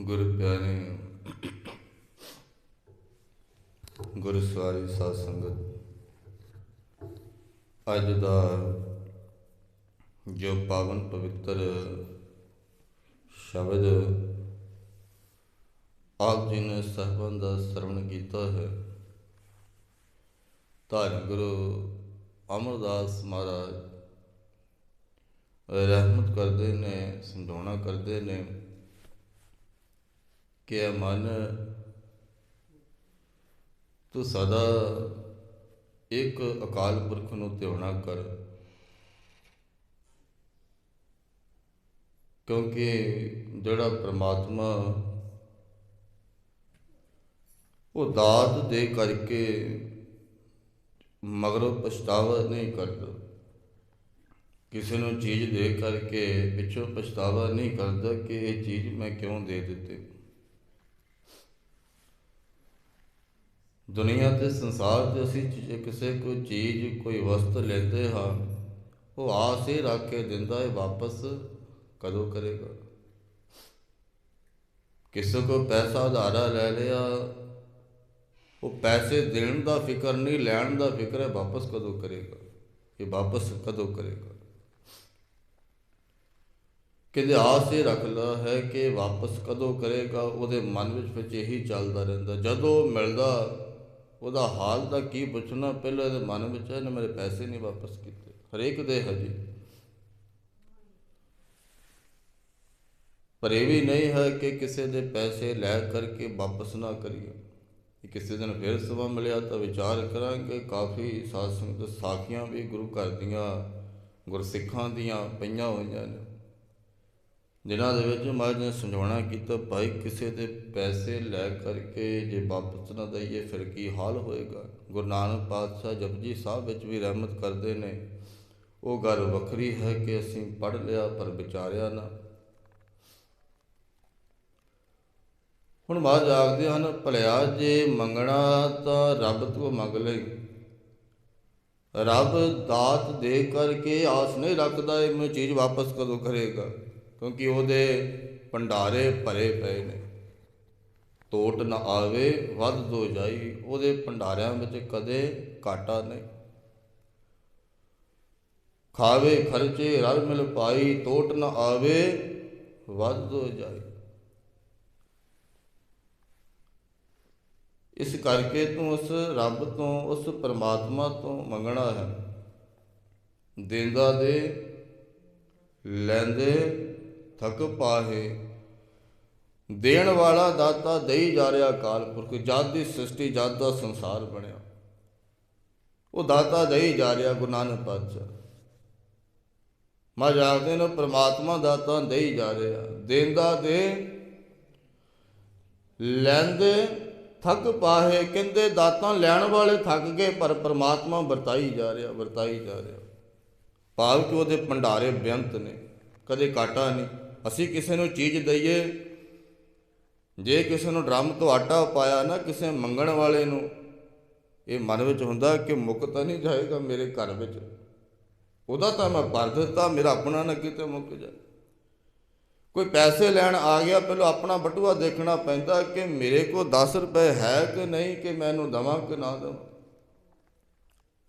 ਗੁਰ ਪਿਆਰੇ ਗੁਰ ਸਵਾਰੀ ਸਾਧ ਸੰਗਤ ਅੱਜ ਦਾ ਜੋ ਪਾਵਨ ਪਵਿੱਤਰ ਸ਼ਬਦ ਆਪ ਜੀ ਨੇ ਸਹਿਬਾਂ ਦਾ ਸਰਵਣ ਕੀਤਾ ਹੈ, ਧੰਨ ਗੁਰੂ ਅਮਰਦਾਸ ਮਹਾਰਾਜ। ਰਹਿਮਤ ਕਰਦੇ ਨੇ ਸਮਝਾਉਣਾ ਕਰਦੇ ਨੇ। ਕਿ ਇਹ ਮਨ ਤੂੰ ਸਦਾ ਇੱਕ ਅਕਾਲ ਪੁਰਖ ਨੂੰ ਧਿਆਉਣਾ ਕਰ। ਕਿਉਂਕਿ ਜਿਹੜਾ ਪ੍ਰਮਾਤਮਾ ਉਹ ਦਾਤ ਦੇ ਕਰਕੇ ਮਗਰੋਂ ਪਛਤਾਵਾ ਨਹੀਂ ਕਰਦਾ। ਕਿਸੇ ਨੂੰ ਚੀਜ਼ ਦੇ ਕਰਕੇ ਪਿੱਛੋਂ ਪਛਤਾਵਾ ਨਹੀਂ ਕਰਦਾ ਕਿ ਇਹ ਚੀਜ਼ ਮੈਂ ਕਿਉਂ ਦੇ ਦਿੱਤੀ? ਦੁਨੀਆ ਤੇ ਸੰਸਾਰ 'ਚ ਅਸੀਂ ਚੀਜ਼- ਕਿਸੇ ਕੋਈ ਚੀਜ਼, ਕੋਈ ਵਸਤ ਲੈਂਦੇ ਹਾਂ, ਉਹ ਆਸ ਹੀ ਰੱਖ ਕੇ ਦਿੰਦਾ ਹੈ, ਵਾਪਸ ਕਦੋਂ ਕਰੇਗਾ? ਕਿਸੇ ਕੋ ਪੈਸਾ ਉਧਾਰਾ ਲੈ ਲਿਆ, ਉਹ ਪੈਸੇ ਦੇਣ ਦਾ ਫਿਕਰ ਨਹੀਂ, ਲੈਣ ਦਾ ਫਿਕਰ ਹੈ, ਵਾਪਸ ਕਦੋਂ ਕਰੇਗਾ? ਇਹ ਵਾਪਸ ਕਦੋਂ ਕਰੇਗਾ? ਕਿਤੇ ਆਸ ਇਹ ਰੱਖਦਾ ਹੈ ਕਿ ਵਾਪਸ ਕਦੋਂ ਕਰੇਗਾ, ਉਹਦੇ ਮਨ ਵਿੱਚ ਵਿੱਚ ਇਹੀ ਚੱਲਦਾ ਰਹਿੰਦਾ। ਜਦੋਂ ਮਿਲਦਾ ਉਹਦਾ ਹਾਲ ਦਾ ਕੀ ਪੁੱਛਣਾ? ਪਹਿਲਾਂ ਇਹਦੇ ਮਨ ਵਿੱਚ ਇਹਨੇ ਮੇਰੇ ਪੈਸੇ ਨਹੀਂ ਵਾਪਸ ਕੀਤੇ। ਹਰੇਕ ਦੇ ਹਜੇ। ਪਰ ਇਹ ਵੀ ਨਹੀਂ ਹੈ ਕਿ ਕਿਸੇ ਦੇ ਪੈਸੇ ਲੈ ਕਰਕੇ ਵਾਪਸ ਨਾ ਕਰੀਏ। ਕਿਸੇ ਦਿਨ ਫਿਰ ਸਮਾਂ ਮਿਲਿਆ ਤਾਂ ਵਿਚਾਰ ਕਰਾਂਗੇ। ਕਾਫੀ ਸਾਧ ਸੰਗਤ ਸਾਖੀਆਂ ਵੀ ਗੁਰੂ ਘਰ ਦੀਆਂ, ਗੁਰਸਿੱਖਾਂ ਦੀਆਂ ਪਈਆਂ ਹੋਈਆਂ ਨੇ। ਦਿਨਾਂ ਦੇ ਵਿੱਚ ਮਹਾਰਾਜ ਨੇ ਸਮਝਾਉਣਾ ਕੀਤਾ ਭਾਈ ਕਿਸੇ ਦੇ ਪੈਸੇ ਲੈ ਕਰਕੇ ਜੇ ਵਾਪਸ ਨਾ ਦਈਏ, ਫਿਰ ਕੀ ਹਾਲ ਹੋਏਗਾ? ਗੁਰੂ ਨਾਨਕ ਪਾਤਸ਼ਾਹ ਜਪਜੀ ਸਾਹਿਬ ਵਿੱਚ ਵੀ ਰਹਿਮਤ ਕਰਦੇ ਨੇ। ਉਹ ਗੱਲ ਵੱਖਰੀ ਹੈ ਕਿ ਅਸੀਂ ਪੜ੍ਹ ਲਿਆ ਪਰ ਵਿਚਾਰਿਆ ਨਾ। ਹੁਣ ਬਾਅਦ ਆਖਦੇ ਹਨ, ਭਲਿਆ ਜੇ ਮੰਗਣਾ ਤਾਂ ਰੱਬ ਤੋਂ ਮੰਗ ਲਈ। ਰੱਬ ਦਾਤ ਦੇ ਕਰਕੇ ਆਸ ਨਹੀਂ ਰੱਖਦਾ ਇਹ ਮੈਨੂੰ ਚੀਜ਼ ਵਾਪਸ ਕਦੋਂ ਕਰੇਗਾ। ਕਿਉਂਕਿ ਉਹਦੇ ਭੰਡਾਰੇ ਭਰੇ ਪਏ ਨੇ। ਟੋਟ ਨਾ ਆਵੇ, ਵੱਧ ਦੋ ਜਾਈ, ਉਹਦੇ ਭੰਡਾਰਿਆਂ ਵਿੱਚ ਕਦੇ ਘਾਟਾ ਨਹੀਂ। ਖਾਵੇ ਖਰਚੇ, ਰਲ ਮਿਲ ਪਾਈ ਟੋਟ ਨਾ ਆਵੇ, ਵੱਧ ਦੋ ਜਾਈ। ਇਸ ਕਰਕੇ ਤੂੰ ਉਸ ਰੱਬ ਤੋਂ, ਉਸ ਪਰਮਾਤਮਾ ਤੋਂ ਮੰਗਣਾ ਹੈ। ਦਿੰਦਾ ਦੇ, ਲੈਂਦੇ ਥਕ ਪਾਹੇ। ਦੇਣ ਵਾਲਾ ਦਾਤਾ ਦੇਈ ਜਾ ਰਿਹਾ ਕਾਲ ਪੁਰਖ, ਜਦ ਦੀ ਸ੍ਰਿਸ਼ਟੀ, ਜਦ ਦਾ ਸੰਸਾਰ ਬਣਿਆ। ਉਹ ਦਾਤਾ ਦੇਈ ਜਾ ਰਿਹਾ ਗੁਰੂ ਨਾਨਕ ਪਾਤਸ਼ਾਹ। ਮਾ ਜਾਗਦੇ ਨੇ, ਪ੍ਰਮਾਤਮਾ ਦਾਤਾ ਦੇਈ ਜਾ ਰਿਹਾ। ਦੇਂਦਾ ਦੇ, ਲੈਂਦੇ, ਥੱਕ ਪਾਹੇ। ਕਹਿੰਦੇ, ਦਾਤਾਂ ਲੈਣ ਵਾਲੇ ਥੱਕ ਗਏ, ਪਰ ਪ੍ਰਮਾਤਮਾ ਵਰਤਾਈ ਜਾ ਰਿਹਾ, ਵਰਤਾਈ ਜਾ ਰਿਹਾ। ਭਾਵ ਕਿ ਉਹਦੇ ਭੰਡਾਰੇ ਬੇਅੰਤ ਨੇ, ਕਦੇ ਕਾਟਾ ਨਹੀਂ। ਅਸੀਂ ਕਿਸੇ ਨੂੰ ਚੀਜ਼ ਦਈਏ, ਜੇ ਕਿਸੇ ਨੂੰ ਡਰਮ ਤੋਂ ਆਟਾ ਪਾਇਆ ਨਾ ਕਿਸੇ ਮੰਗਣ ਵਾਲੇ ਨੂੰ, ਇਹ ਮਨ ਵਿੱਚ ਹੁੰਦਾ ਕਿ ਮੁੱਕ ਤਾਂ ਨਹੀਂ ਜਾਏਗਾ ਮੇਰੇ ਘਰ ਵਿੱਚ। ਉਹਦਾ ਤਾਂ ਮੈਂ ਭਰ ਦਿੱਤਾ, ਮੇਰਾ ਆਪਣਾ ਨਾ ਕਿਤੇ ਮੁੱਕ ਜਾਏ। ਕੋਈ ਪੈਸੇ ਲੈਣ ਆ ਗਿਆ, ਪਹਿਲਾਂ ਆਪਣਾ ਬਟੂਆ ਦੇਖਣਾ ਪੈਂਦਾ ਕਿ ਮੇਰੇ ਕੋਲ 10 ਰੁਪਏ ਹੈ ਕਿ ਨਹੀਂ, ਕਿ ਮੈਂ ਇਹਨੂੰ ਦਵਾਂ ਕਿ ਨਾ ਦਵਾਂ।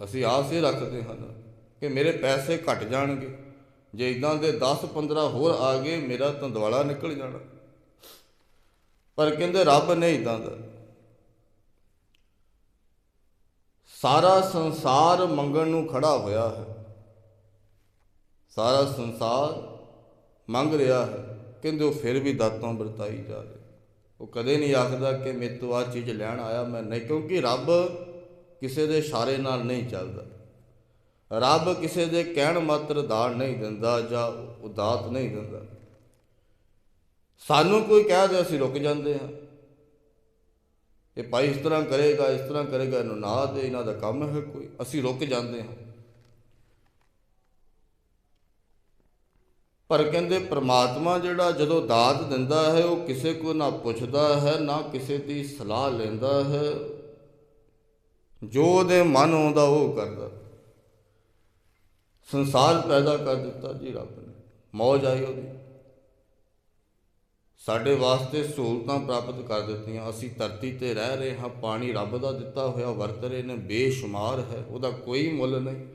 ਅਸੀਂ ਆਸ ਇਹ ਰੱਖਦੇ ਹਨ ਕਿ ਮੇਰੇ ਪੈਸੇ ਘਟ ਜਾਣਗੇ। ਜੇ ਇਦਾਂ ਦੇ 10 15 ਹੋਰ ਆ ਗਏ, ਮੇਰਾ ਤਾਂ ਦਿਵਾਲਾ ਨਿਕਲ ਜਾਣਾ। ਪਰ ਕਹਿੰਦੇ ਰੱਬ ਨਹੀਂ ਇਦਾਂ ਦਾ। ਸਾਰਾ ਸੰਸਾਰ ਮੰਗਣ ਨੂੰ ਖੜਾ ਹੋਇਆ ਹੈ। ਸਾਰਾ ਸੰਸਾਰ ਮੰਗ ਰਿਹਾ ਹੈ। ਕਹਿੰਦੇ ਉਹ ਫਿਰ ਵੀ ਦਾਤਾਂ ਵਰਤਾਈ ਜਾ ਰਹੀ। ਉਹ ਕਦੇ ਨਹੀਂ ਆਖਦਾ ਕਿ ਮੇਰੇ ਤੋਂ ਆ ਚੀਜ਼ ਲੈਣ ਆਇਆ ਮੈਂ ਨਹੀਂ, ਕਿਉਂਕਿ ਰੱਬ ਕਿਸੇ ਦੇ ਇਸ਼ਾਰੇ ਨਾਲ ਨਹੀਂ ਚੱਲਦਾ। ਰੱਬ ਕਿਸੇ ਦੇ ਕਹਿਣ ਮਾਤਰ ਦਾਨ ਨਹੀਂ ਦਿੰਦਾ ਜਾਂ ਉਹ ਦਾਤ ਨਹੀਂ ਦਿੰਦਾ। ਸਾਨੂੰ ਕੋਈ ਕਹਿ ਦੇ, ਅਸੀਂ ਰੁਕ ਜਾਂਦੇ ਹਾਂ। ਇਹ ਭਾਈ ਇਸ ਤਰ੍ਹਾਂ ਕਰੇਗਾ, ਇਸ ਤਰ੍ਹਾਂ ਕਰੇਗਾ, ਇਹਨੂੰ ਨਾ ਦੇ, ਇਹਨਾਂ ਦਾ ਕੰਮ ਹੈ ਕੋਈ। ਅਸੀਂ ਰੁਕ ਜਾਂਦੇ ਹਾਂ। ਪਰ ਕਹਿੰਦੇ ਪ੍ਰਮਾਤਮਾ ਜਿਹੜਾ ਜਦੋਂ ਦਾਤ ਦਿੰਦਾ ਹੈ, ਉਹ ਕਿਸੇ ਕੋ ਨਾ ਪੁੱਛਦਾ ਹੈ, ਨਾ ਕਿਸੇ ਦੀ ਸਲਾਹ ਲੈਂਦਾ ਹੈ। ਜੋ ਉਹਦੇ ਮਨ ਆਉਂਦਾ, ਉਹ ਕਰਦਾ। ਸੰਸਾਰ ਪੈਦਾ ਕਰ ਦਿੱਤਾ ਜੀ ਰੱਬ ਨੇ। ਮੌਜ ਆਈ ਉਹਦੀ। ਸਾਡੇ ਵਾਸਤੇ ਸਹੂਲਤਾਂ ਪ੍ਰਾਪਤ ਕਰ ਦਿੱਤੀਆਂ। ਅਸੀਂ ਧਰਤੀ ਤੇ ਰਹਿ ਰਹੇ ਹਾਂ, ਪਾਣੀ ਰੱਬ ਦਾ ਦਿੱਤਾ ਹੋਇਆ, ਵਰਤ ਰਹੇ ਨੇ, ਬੇਸ਼ੁਮਾਰ ਹੈ, ਉਹਦਾ ਕੋਈ ਮੁੱਲ ਨਹੀਂ।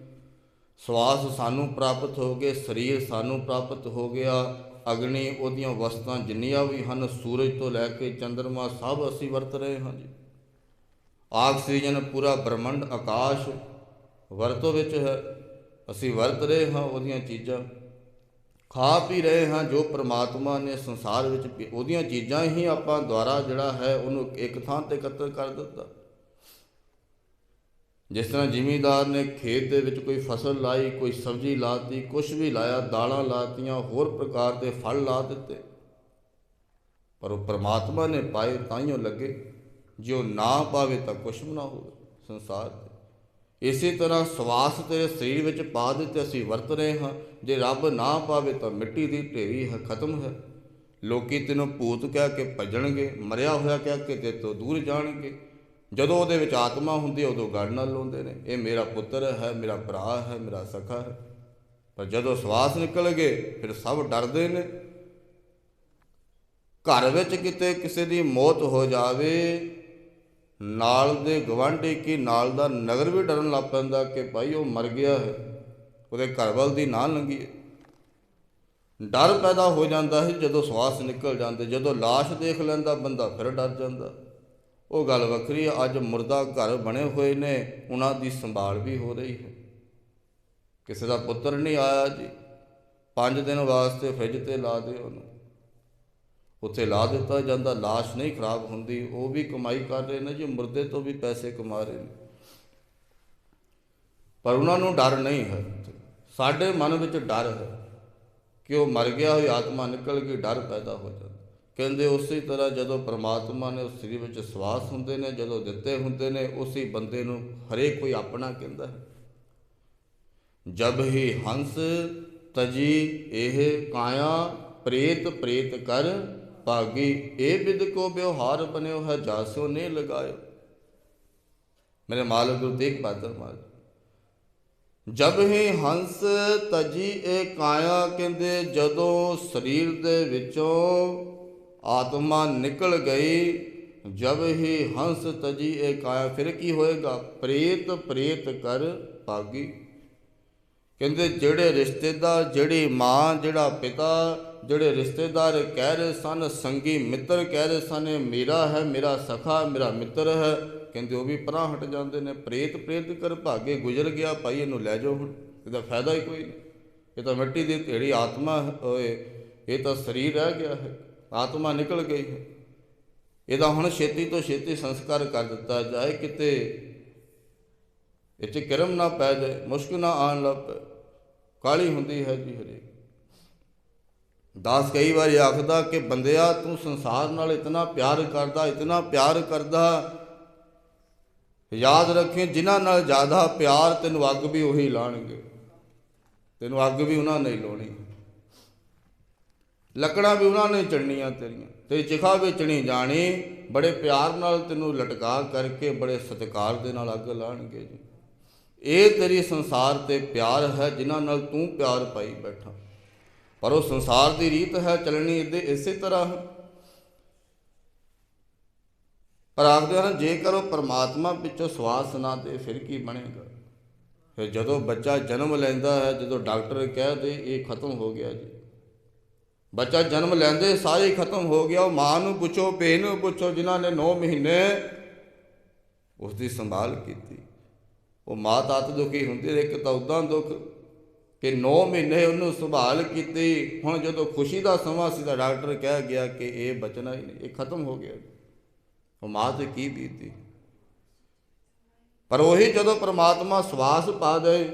ਸਵਾਸ ਸਾਨੂੰ ਪ੍ਰਾਪਤ ਹੋ ਗਏ, ਸਰੀਰ ਸਾਨੂੰ ਪ੍ਰਾਪਤ ਹੋ ਗਿਆ। ਅਗਨੀ ਉਹਦੀਆਂ ਵਸਤਾਂ ਜਿੰਨੀਆਂ ਵੀ ਹਨ, ਸੂਰਜ ਤੋਂ ਲੈ ਕੇ ਚੰ드ਰਮਾ ਸਭ ਅਸੀਂ ਵਰਤ ਰਹੇ ਹਾਂ ਜੀ। ਆਕਸੀਜਨ ਪੂਰਾ ਬ੍ਰਹਮੰਡ, ਆਕਾਸ਼ ਵਰਤੋਂ ਵਿੱਚ ਹੈ। ਅਸੀਂ ਵਰਤ ਰਹੇ ਹਾਂ ਉਹਦੀਆਂ ਚੀਜ਼ਾਂ। ਖਾ ਪੀ ਰਹੇ ਹਾਂ ਜੋ ਪ੍ਰਮਾਤਮਾ ਨੇ ਸੰਸਾਰ ਵਿੱਚ ਉਹਦੀਆਂ ਚੀਜ਼ਾਂ ਹੀ ਆਪਾਂ ਦੁਆਰਾ ਜਿਹੜਾ ਹੈ ਉਹਨੂੰ ਇੱਕ ਥਾਂ ਤੇ ਇਕੱਤਰ ਕਰ ਦਿੱਤਾ। ਜਿਸ ਤਰ੍ਹਾਂ ਜ਼ਿਮੀਂਦਾਰ ਨੇ ਖੇਤ ਦੇ ਵਿੱਚ ਕੋਈ ਫਸਲ ਲਾਈ, ਕੋਈ ਸਬਜ਼ੀ ਲਾਤੀ ਕੁਝ ਵੀ ਲਾਇਆ, ਦਾਲਾਂ ਲਾਤੀਆਂ, ਹੋਰ ਪ੍ਰਕਾਰ ਦੇ ਫਲ ਲਾ ਦਿੱਤੇ। ਪਰ ਉਹ ਪ੍ਰਮਾਤਮਾ ਨੇ ਪਾਏ ਤਾਈਓ ਲੱਗੇ, ਜੇ ਉਹ ਨਾ ਪਾਵੇ ਤਾਂ ਕੁਛ ਵੀ ਨਾ ਹੋਵੇ ਸੰਸਾਰ। ਇਸੇ ਤਰ੍ਹਾਂ ਸਵਾਸ ਤੇਰੇ ਸਰੀਰ ਵਿੱਚ ਪਾ ਦਿੱਤੇ ਅਸੀਂ ਵਰਤ ਰਹੇ ਹਾਂ। ਜੇ ਰੱਬ ਨਾ ਪਾਵੇ ਤਾਂ ਮਿੱਟੀ ਦੀ ਢੇਰੀ ਹੈ ਖਤਮ ਹੈ। ਲੋਕੀ ਤੈਨੂੰ ਭੂਤ ਕਹਿ ਕੇ ਭੱਜਣਗੇ, ਮਰਿਆ ਹੋਇਆ ਕਹਿ ਕੇ ਤੇ ਤੋਂ ਦੂਰ ਜਾਣਗੇ। ਜਦੋਂ ਉਹਦੇ ਵਿੱਚ ਆਤਮਾ ਹੁੰਦੀ ਹੈ, ਉਦੋਂ ਗੜ ਨਾਲ ਲਾਉਂਦੇ ਨੇ। ਇਹ ਮੇਰਾ ਪੁੱਤਰ ਹੈ, ਮੇਰਾ ਭਰਾ ਹੈ, ਮੇਰਾ ਸਖਾ ਹੈ। ਪਰ ਜਦੋਂ ਸਵਾਸ ਨਿਕਲ ਗਏ ਫਿਰ ਸਭ ਡਰਦੇ ਨੇ। ਘਰ ਵਿੱਚ ਕਿਤੇ ਕਿਸੇ ਦੀ ਮੌਤ ਹੋ ਜਾਵੇ ਨਾਲ ਦੇ ਗਵਾਂਢੀ ਕੀ ਨਾਲ ਦਾ ਨਗਰ ਵੀ ਡਰਨ ਲੱਗ ਪੈਂਦਾ ਕਿ ਭਾਈ ਉਹ ਮਰ ਗਿਆ ਹੈ, ਉਹਦੇ ਘਰ ਵੱਲ ਦੀ ਨਾ ਲੰਗੀ ਡਰ ਪੈਦਾ ਹੋ ਜਾਂਦਾ ਹੈ, ਜਦੋਂ ਸਵਾਸ ਨਿਕਲ ਜਾਂਦੇ, ਜਦੋਂ লাশ ਦੇਖ ਲੈਂਦਾ, ਬੰਦਾ ਫਿਰ ਡਰ ਜਾਂਦਾ। ਉਹ ਗੱਲ ਵੱਖਰੀ ਹੈ, ਅੱਜ ਮੁਰਦਾ ਘਰ ਬਣੇ ਹੋਏ ਨੇ, ਉਹਨਾਂ ਦੀ ਸੰਭਾਲ ਵੀ ਹੋ ਰਹੀ ਹੈ। ਕਿਸੇ ਦਾ ਪੁੱਤਰ ਨਹੀਂ ਆਇਆ ਜੀ 5 ਦਿਨ ਵਾਸਤੇ ਫ੍ਰਿਜ ਤੇ ਲਾ ਦੇ ਉਹਨੂੰ। ਉੱਥੇ ਲਾ ਦਿੱਤਾ ਜਾਂਦਾ লাশ ਨਹੀਂ ਖਰਾਬ ਹੁੰਦੀ, ਉਹ ਵੀ ਕਮਾਈ ਕਰ ਰਹੇ ਨੇ ਜੀ, ਮੁਰਦੇ ਤੋਂ ਵੀ ਪੈਸੇ ਕਮਾ ਰਹੇ ਨੇ। ਪਰ ਉਹਨਾਂ ਨੂੰ ਡਰ ਨਹੀਂ ਹੈ। ਸਾਡੇ ਮਨ ਵਿੱਚ ਡਰ ਹੈ ਕਿ ਉਹ ਮਰ ਗਿਆ ਹੋਈ ਆਤਮਾ ਨਿਕਲ ਗਈ, ਡਰ ਪੈਦਾ ਹੋ ਜਾਂਦਾ। ਕਹਿੰਦੇ ਉਸੇ ਤਰ੍ਹਾਂ ਜਦੋਂ ਪ੍ਰਮਾਤਮਾ ਨੇ ਉਸ ਸਰੀਰ ਵਿੱਚ ਸਵਾਸ ਹੁੰਦੇ ਨੇ, ਜਦੋਂ ਦਿੱਤੇ ਹੁੰਦੇ ਨੇ, ਉਸੇ ਬੰਦੇ ਨੂੰ ਹਰੇਕ ਕੋਈ ਆਪਣਾ ਕਹਿੰਦਾ ਹੈ। ਜਬ ਹੀ ਹੰਸ ਤਜੀ, ਇਹ ਕਾਇਆ ਪ੍ਰੇਤ ਪ੍ਰੇਤ ਕਰ ਭਾਗੀ, ਇਹ ਵਿਦ ਕੋ ਵਿਵਹਾਰ ਬਨਿਓ ਹੈ ਜਾਸਿਓ ਨੇ ਲਗਾਇਓ। ਮੇਰੇ ਮਾਲਕ ਗੁਰੂ ਤੇਗ ਬਹਾਦਰ ਮਹਾਰਾਜ, ਜਬ ਹੀ ਹੰਸ ਤਜੀ ਇਹ ਕਾਇਆ, ਕਹਿੰਦੇ ਜਦੋਂ ਸਰੀਰ ਦੇ ਵਿੱਚੋਂ ਆਤਮਾ ਨਿਕਲ ਗਈ, ਜਬ ਹੀ ਹੰਸ ਤਜੀ ਇਹ ਕਾਇਆ, ਫਿਰ ਕੀ ਹੋਏਗਾ? ਪ੍ਰੇਤ ਪ੍ਰੇਤ ਕਰ ਭਾਗੀ। ਕਹਿੰਦੇ ਜਿਹੜੇ ਰਿਸ਼ਤੇਦਾਰ, ਜਿਹੜੀ ਮਾਂ, ਜਿਹੜਾ ਪਿਤਾ ਜਿਹੜੇ ਰਿਸ਼ਤੇਦਾਰ ਕਹਿ ਰਹੇ ਸਨ, ਸੰਗੀ ਮਿੱਤਰ ਕਹਿ ਰਹੇ ਸਨ ਇਹ ਮੇਰਾ ਹੈ, ਮੇਰਾ ਸਖਾ, ਮੇਰਾ ਮਿੱਤਰ ਹੈ। ਕਹਿੰਦੇ, ਉਹ ਵੀ ਪਰਾਂ ਹਟ ਜਾਂਦੇ ਨੇ। ਪ੍ਰੇਤ ਪ੍ਰੇਤ ਕਰ ਭਾਗੇ ਗੁਜ਼ਰ ਗਿਆ, ਭਾਈ ਇਹਨੂੰ ਲੈ ਜਾਓ ਹੁਣ। ਇਹਦਾ ਫਾਇਦਾ ਹੀ ਕੋਈ ਨਹੀਂ। ਇਹ ਤਾਂ ਮਿੱਟੀ ਦੀ ਢੇੜੀ ਆਤਮਾ ਓਏ। ਇਹ ਤਾਂ ਸਰੀਰ ਰਹਿ ਗਿਆ ਹੈ। ਆਤਮਾ ਨਿਕਲ ਗਈ ਹੈ। ਇਹਦਾ ਹੁਣ ਛੇਤੀ ਤੋਂ ਛੇਤੀ ਸੰਸਕਾਰ ਕਰ ਦਿੱਤਾ ਜਾਏ। ਕਿਤੇ ਇੱਥੇ ਕਰਮ ਨਾ ਪੈ ਜਾਏ ਮੁਸ਼ਕਿਲ ਨਾ ਆਣ ਲੱਗ ਪਏ। ਕਾਲੀ ਹੁੰਦੀ ਹੈ ਜੀ ਹਰੇ ਦਾਸ ਕਈ ਵਾਰੀ ਆਖਦਾ ਕਿ ਬੰਦਿਆ, ਤੂੰ ਸੰਸਾਰ ਨਾਲ ਇਤਨਾ ਪਿਆਰ ਕਰਦਾ, ਇਤਨਾ ਪਿਆਰ ਕਰਦਾ। ਯਾਦ ਰੱਖੇ, ਜਿਨ੍ਹਾਂ ਨਾਲ ਜ਼ਿਆਦਾ ਪਿਆਰ ਤੈਨੂੰ ਅੱਗ ਵੀ ਉਹੀ ਲਾਣਗੇ ਤੈਨੂੰ ਅੱਗ ਵੀ ਉਹਨਾਂ ਨੇ ਲਾਉਣੀ। ਲੱਕੜਾਂ ਵੀ ਉਹਨਾਂ ਨੇ ਚੜਨੀਆਂ ਤੇਰੀਆਂ। ਤੇਰੀ ਚਿਖਾ ਵੇਚਣੀ ਜਾਣੀ। ਬੜੇ ਪਿਆਰ ਨਾਲ ਤੈਨੂੰ ਲਟਕਾ ਕਰਕੇ, ਬੜੇ ਸਤਿਕਾਰ ਦੇ ਨਾਲ ਅੱਗ ਲਾਣਗੇ ਜੀ। ਇਹ ਤੇਰੀ ਸੰਸਾਰ ਤੇ ਪਿਆਰ ਹੈ, ਜਿਨ੍ਹਾਂ ਨਾਲ ਤੂੰ ਪਿਆਰ ਪਾਈ ਬੈਠਾ। ਪਰ ਉਹ ਸੰਸਾਰ ਦੀ ਰੀਤ ਹੈ ਚੱਲਣੀ ਇਹਦੇ ਇਸੇ ਤਰ੍ਹਾਂ ਹੈ। ਪਰ ਆਖਦੇ ਹਨ ਜੇਕਰ ਉਹ ਪਰਮਾਤਮਾ ਵਿੱਚੋਂ ਸਵਾਸ ਨਾ ਦੇ ਫਿਰ ਕੀ ਬਣੇਗਾ? ਫਿਰ ਜਦੋਂ ਬੱਚਾ ਜਨਮ ਲੈਂਦਾ ਹੈ ਜਦੋਂ ਡਾਕਟਰ ਕਹਿ ਦੇ ਇਹ ਖਤਮ ਹੋ ਗਿਆ ਜੀ। ਬੱਚਾ ਜਨਮ ਲੈਂਦੇ ਸਾਰੇ ਹੀ ਖਤਮ ਹੋ ਗਿਆ ਉਹ ਮਾਂ ਨੂੰ ਪੁੱਛੋ ਭੈਣ ਨੂੰ ਪੁੱਛੋ ਜਿਨ੍ਹਾਂ ਨੇ 9 ਮਹੀਨੇ ਉਸ ਦੀ ਸੰਭਾਲ ਕੀਤੀ। ਉਹ ਮਾਂ ਤਾਂ ਦੁਖੀ ਹੁੰਦੀ ਹੈ, ਇੱਕ ਤਾਂ ਉਦਾਂ ਦੁੱਖ ਕਿ 9 ਮਹੀਨੇ ਉਹਨੂੰ ਸੰਭਾਲ ਕੀਤੀ। ਹੁਣ ਜਦੋਂ ਖੁਸ਼ੀ ਦਾ ਸਮਾਂ ਸੀ ਤਾਂ ਡਾਕਟਰ ਕਹਿ ਗਿਆ ਕਿ ਇਹ ਬਚਣਾ ਹੀ ਨਹੀਂ, ਇਹ ਖਤਮ ਹੋ ਗਿਆ। ਉਹ ਮਾਂ ਤੇ ਕੀ ਬੀਤੀ ਪਰ ਉਹੀ ਜਦੋਂ ਪ੍ਰਮਾਤਮਾ ਸਵਾਸ ਪਾ ਦੇ,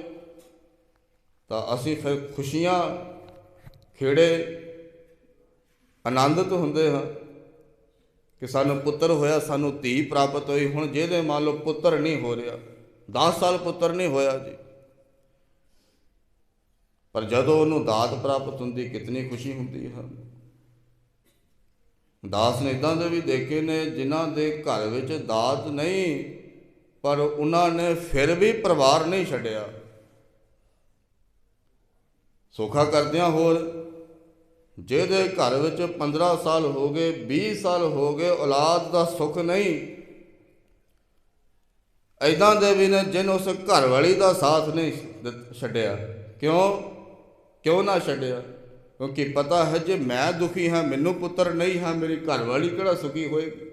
ਤਾਂ ਅਸੀਂ ਫਿਰ ਖੁਸ਼ੀਆਂ, ਖੇੜੇ ਆਨੰਦਿਤ ਹੁੰਦੇ ਹਾਂ ਕਿ ਸਾਨੂੰ ਪੁੱਤਰ ਹੋਇਆ, ਸਾਨੂੰ ਧੀ ਪ੍ਰਾਪਤ ਹੋਈ। ਹੁਣ ਜਿਹਦੇ ਮੰਨ ਲਓ ਪੁੱਤਰ ਨਹੀਂ ਹੋ ਰਿਹਾ 10 ਸਾਲ ਪੁੱਤਰ ਨਹੀਂ ਹੋਇਆ ਜੀ। ਪਰ ਜਦੋਂ ਉਹਨੂੰ ਦਾਤ ਪ੍ਰਾਪਤ ਹੁੰਦੀ, ਕਿਤਨੀ ਖੁਸ਼ੀ ਹੁੰਦੀ ਹੈ। ਦਾਸ ਨੇ ਇਦਾਂ ਦੇ ਵੀ ਦੇਖੇ ਨੇ, ਜਿਨ੍ਹਾਂ ਦੇ ਘਰ ਵਿੱਚ ਦਾਤ ਨਹੀਂ, ਪਰ ਉਹਨਾਂ ਨੇ ਫਿਰ ਵੀ ਪਰਿਵਾਰ ਨਹੀਂ ਛੱਡਿਆ। ਸੋਖਾ ਕਰਦਿਆਂ ਹੋਰ, ਜਿਹਦੇ ਘਰ ਵਿੱਚ 15 ਸਾਲ ਹੋ ਗਏ 20 ਸਾਲ ਹੋ ਗਏ, ਔਲਾਦ ਦਾ ਸੁੱਖ ਨਹੀਂ। ਐਦਾਂ ਦੇ ਵੀ ਨੇ, ਜਿਨ ਉਸ ਘਰ ਵਾਲੀ ਦਾ ਸਾਥ ਨਹੀਂ ਦਿੱਤ- ਛੱਡਿਆ। ਕਿਉਂ? ਕਿਉਂ ਨਾ ਛੱਡਿਆ? ਕਿਉਂਕਿ ਪਤਾ ਹੈ ਜੇ ਮੈਂ ਦੁਖੀ ਹਾਂ, ਮੈਨੂੰ ਪੁੱਤਰ ਨਹੀਂ ਹਾਂ, ਮੇਰੀ ਘਰ ਵਾਲੀ ਕਿਹੜਾ ਸੁਖੀ ਹੋਏਗੀ?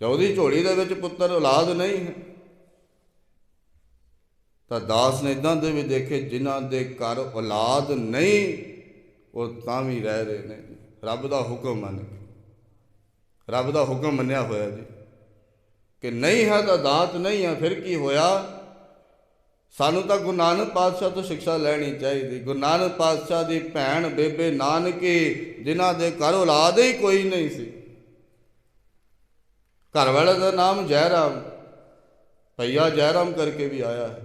ਜੇ ਉਹਦੀ ਝੋਲੀ ਦੇ ਵਿੱਚ ਪੁੱਤਰ ਔਲਾਦ ਨਹੀਂ ਹੈ। ਤਾਂ ਦਾਸ ਨੇ ਇਦਾਂ ਦੇ ਵੀ ਦੇਖੇ, ਜਿਨ੍ਹਾਂ ਦੇ ਘਰ ਔਲਾਦ ਨਹੀਂ, ਉਹ ਤਾਂ ਵੀ ਰਹਿ ਰਹੇ ਨੇ। ਰੱਬ ਦਾ ਹੁਕਮ ਮੰਨ ਕੇ। ਰੱਬ ਦਾ ਹੁਕਮ ਮੰਨਿਆ ਹੋਇਆ ਜੀ। ਕਿ ਨਹੀਂ ਹੈ ਤਾਂ ਦਾਤ ਨਹੀਂ ਹੈ, ਫਿਰ ਕੀ ਹੋਇਆ? ਸਾਨੂੰ ਤਾਂ ਗੁਰੂ ਨਾਨਕ ਪਾਤਸ਼ਾਹ ਤੋਂ ਸਿੱਖਿਆ ਲੈਣੀ ਚਾਹੀਦੀ। ਗੁਰੂ ਨਾਨਕ ਪਾਤਸ਼ਾਹ ਦੀ ਭੈਣ ਬੇਬੇ ਨਾਨਕੀ, ਜਿਨ੍ਹਾਂ ਦੇ ਘਰ ਔਲਾਦ ਹੀ ਕੋਈ ਨਹੀਂ ਸੀ। ਘਰ ਵਾਲੇ ਦਾ ਨਾਮ ਜੈਰਾਮ, ਭਈਆ ਜੈਰਾਮ ਕਰਕੇ ਵੀ ਆਇਆ ਹੈ।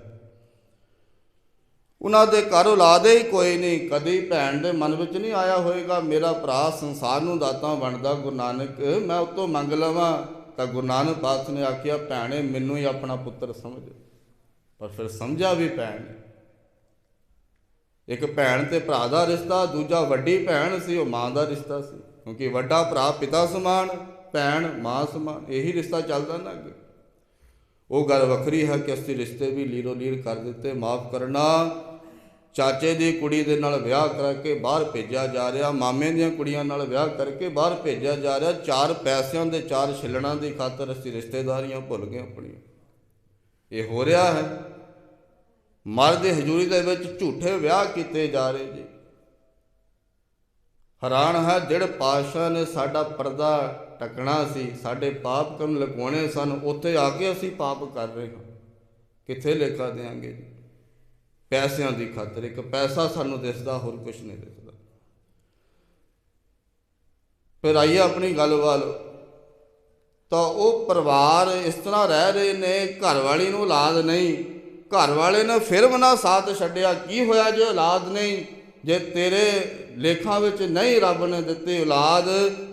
ਉਹਨਾਂ ਦੇ ਘਰ ਔਲਾਦ ਹੀ ਕੋਈ ਨਹੀਂ। ਕਦੀ ਭੈਣ ਦੇ ਮਨ ਵਿੱਚ ਨਹੀਂ ਆਇਆ ਹੋਵੇਗਾ ਮੇਰਾ ਭਰਾ ਸੰਸਾਰ ਨੂੰ ਦਾਤਾ ਬਣਦਾ ਗੁਰੂ ਨਾਨਕ, ਮੈਂ ਉਤੋਂ ਮੰਗ ਲਵਾਂ। ਤਾਂ ਗੁਰੂ ਨਾਨਕ ਪਾਤਸ਼ਾਹ ਨੇ ਆਖਿਆ, ਭੈਣੇ, ਮੈਨੂੰ ਹੀ ਆਪਣਾ ਪੁੱਤਰ ਸਮਝ। ਪਰ ਫਿਰ ਸਮਝਿਆ ਵੀ ਭੈਣ। ਇੱਕ ਭੈਣ ਤੇ ਭਰਾ ਦਾ ਰਿਸ਼ਤਾ, ਦੂਜਾ ਵੱਡੀ ਭੈਣ ਸੀ, ਉਹ ਮਾਂ ਦਾ ਰਿਸ਼ਤਾ ਸੀ। ਕਿਉਂਕਿ ਵੱਡਾ ਭਰਾ ਪਿਤਾ ਸਮਾਨ, ਭੈਣ ਮਾਂ ਸਮਾਨ, ਇਹੀ ਰਿਸ਼ਤਾ ਚੱਲਦਾ ਨਾ ਅੱਗੇ। ਉਹ ਗੱਲ ਵੱਖਰੀ ਹੈ ਕਿ ਅਸੀਂ ਰਿਸ਼ਤੇ ਵੀ ਲੀਰੋ ਲੀਰ ਕਰ ਦਿੱਤੇ, ਮਾਫ ਕਰਨਾ। ਚਾਚੇ ਦੀ ਕੁੜੀ ਦੇ ਨਾਲ ਵਿਆਹ ਕਰਕੇ ਬਾਹਰ ਭੇਜਿਆ ਜਾ ਰਿਹਾ, ਮਾਮੇ ਦੀਆਂ ਕੁੜੀਆਂ ਨਾਲ ਵਿਆਹ ਕਰਕੇ ਬਾਹਰ ਭੇਜਿਆ ਜਾ ਰਿਹਾ। ਚਾਰ ਪੈਸਿਆਂ ਦੇ, ਚਾਰ ਛਿੱਲਣਾ ਦੀ ਖਾਤਰ ਅਸੀਂ ਰਿਸ਼ਤੇਦਾਰੀਆਂ ਭੁੱਲ ਗਏ ਆਪਣੀਆਂ। ਇਹ ਹੋ ਰਿਹਾ ਹੈ। ਮਰਦ ਦੀ ਹਜ਼ੂਰੀ ਦੇ ਵਿੱਚ ਝੂਠੇ ਵਿਆਹ ਕੀਤੇ ਜਾ ਰਹੇ ਜੀ। ਹੈਰਾਨ ਹੈ, ਜਿਹੜੇ ਪਾਤਸ਼ਾਹ ਨੇ ਸਾਡਾ ਪਰਦਾ ਟਕਣਾ ਸੀ, ਸਾਡੇ ਪਾਪ ਕਰਨ ਲਗਵਾਉਣੇ ਸਨ, ਉੱਥੇ ਆ ਕੇ ਅਸੀਂ ਪਾਪ ਕਰ ਰਹੇ ਹਾਂ। ਕਿੱਥੇ ਲੇਖਾ ਦੇਾਂਗੇ ਜੀ? ਪੈਸਿਆਂ ਦੀ ਖਾਤਰ, ਇੱਕ ਪੈਸਾ ਸਾਨੂੰ ਦਿਸਦਾ, ਹੋਰ ਕੁਝ ਨਹੀਂ ਦਿਸਦਾ। ਫਿਰ ਆਈਏ ਆਪਣੀ ਗੱਲ ਵੱਲ। ਤਾਂ ਉਹ ਪਰਿਵਾਰ ਇਸ ਤਰ੍ਹਾਂ ਰਹਿ ਰਹੇ ਨੇ ਘਰ ਵਾਲੀ ਨੂੰ ਔਲਾਦ ਨਹੀਂ। ਘਰ ਵਾਲੇ ਨੇ ਫਿਰ ਬਨਾ ਸਾਥ ਛੱਡਿਆ, ਕੀ ਹੋਇਆ ਜੇ ਔਲਾਦ ਨਹੀਂ? ਜੇ ਤੇਰੇ ਲੇਖਾਂ ਵਿੱਚ ਨਹੀਂ ਰੱਬ ਨੇ ਦਿੱਤੀ ਔਲਾਦ,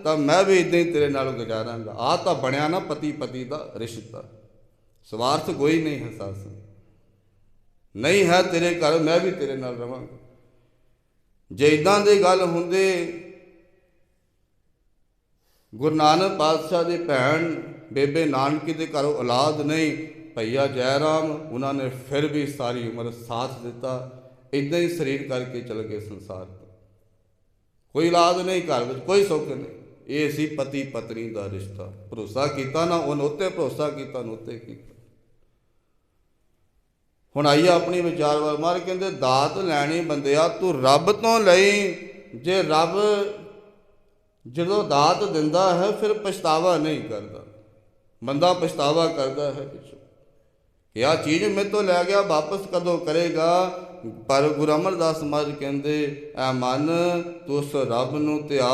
ਤਾਂ ਮੈਂ ਵੀ ਇਦਾਂ ਹੀ ਤੇਰੇ ਨਾਲ ਗੁਜ਼ਾਰਾਂਗਾ। ਆ ਤਾਂ ਬਣਿਆ ਨਾ ਪਤੀ ਪਤੀ ਦਾ ਰਿਸ਼ਤਾ। ਸਵਾਰਥ ਕੋਈ ਨਹੀਂ ਹੈ ਸਾਸ। ਨਹੀਂ ਹੈ ਤੇਰੇ ਘਰ, ਮੈਂ ਵੀ ਤੇਰੇ ਨਾਲ ਰਵਾਂਗਾ। ਜੇ ਇਦਾਂ ਦੀ ਗੱਲ ਹੁੰਦੇ ਗੁਰੂ ਨਾਨਕ ਪਾਤਸ਼ਾਹ ਦੀ ਭੈਣ ਬੇਬੇ ਨਾਨਕੀ ਦੇ ਘਰੋਂ ਔਲਾਦ ਨਹੀਂ, ਭਈਆ ਜੈਰਾਮ, ਉਹਨਾਂ ਨੇ ਫਿਰ ਵੀ ਸਾਰੀ ਉਮਰ ਸਾਥ ਦਿੱਤਾ। ਇਦਾਂ ਹੀ ਸਰੀਰ ਕਰਕੇ ਚਲ ਗਏ ਸੰਸਾਰ ਤੋਂ। ਕੋਈ ਔਲਾਦ ਨਹੀਂ ਘਰ ਵਿੱਚ, ਕੋਈ ਸੁੱਖ ਨਹੀਂ। ਇਹ ਸੀ ਪਤੀ ਪਤਨੀ ਦਾ ਰਿਸ਼ਤਾ। ਭਰੋਸਾ ਕੀਤਾ ਨਾ, ਉਹਨ ਉੱਤੇ ਭਰੋਸਾ ਕੀਤਾ ਨਾ ਉੱਤੇ ਕੀਤਾ। ਹੁਣ ਆਈ ਆਪਣੀ ਵਿਚਾਰ ਵਾਰ ਮਾਰ ਕਹਿੰਦੇ, ਦਾਤ ਲੈਣੀ ਬੰਦਿਆ, ਤੂੰ ਰੱਬ ਤੋਂ ਲਈ। ਜੇ ਰੱਬ ਜਦੋਂ ਦਾਤ ਦਿੰਦਾ ਹੈ, ਫਿਰ ਪਛਤਾਵਾ ਨਹੀਂ ਕਰਦਾ। ਬੰਦਾ ਪਛਤਾਵਾ ਕਰਦਾ ਹੈ ਪਿੱਛੋਂ ਕਿ ਆ ਚੀਜ਼ ਮੇਰੇ ਤੋਂ ਲੈ ਗਿਆ, ਵਾਪਸ ਕਦੋਂ ਕਰੇਗਾ? ਪਰ ਗੁਰੂ ਅਮਰਦਾਸ ਮਹਾਰਾਜ ਕਹਿੰਦੇ, ਐ ਮਨ ਤੂੰ ਰੱਬ ਨੂੰ ਧਿਆ,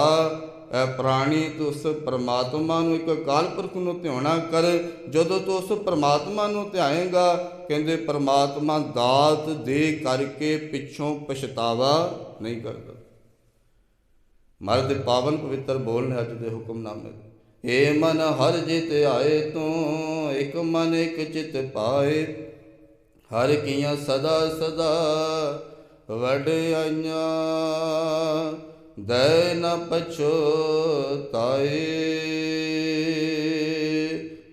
ਐ ਪ੍ਰਾਣੀ ਤੂੰ ਪਰਮਾਤਮਾ ਨੂੰ ਇੱਕ ਅਕਾਲ ਪੁਰਖ ਨੂੰ ਧਿਆਉਣਾ ਕਰ। ਜਦੋਂ ਤੂੰ ਉਸ ਪਰਮਾਤਮਾ ਨੂੰ ਧਿਆਏਗਾ, ਕਹਿੰਦੇ ਪਰਮਾਤਮਾ ਦਾਤ ਦੇ ਕਰਕੇ ਪਿੱਛੋਂ ਪਛਤਾਵਾ ਨਹੀਂ ਕਰਦਾ। ਮਰਦ ਪਾਵਨ ਪਵਿੱਤਰ ਬੋਲ ਨੇ ਅੱਜ ਦੇ ਹੁਕਮਨਾਮੇ ਏ ਮਨ ਹਰ ਜਿਤ ਆਏ ਤੂੰ, ਇੱਕ ਮਨ ਇਕ ਚਿਤ ਪਾਏ। ਹਰ ਕੀਆਂ ਸਦਾ ਸਦਾ ਵਡਿਆਈਆਂ ਦੈ ਨ ਪਛੋਤਾਏ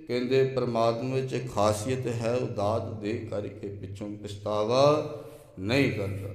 ਕਹਿੰਦੇ ਪ੍ਰਮਾਤਮਾ ਵਿੱਚ ਖਾਸੀਅਤ ਹੈ, ਉਦਾਤ ਦੇ ਕਰਕੇ ਪਿੱਛੋਂ ਪਛਤਾਵਾ ਨਹੀਂ ਕਰਦਾ।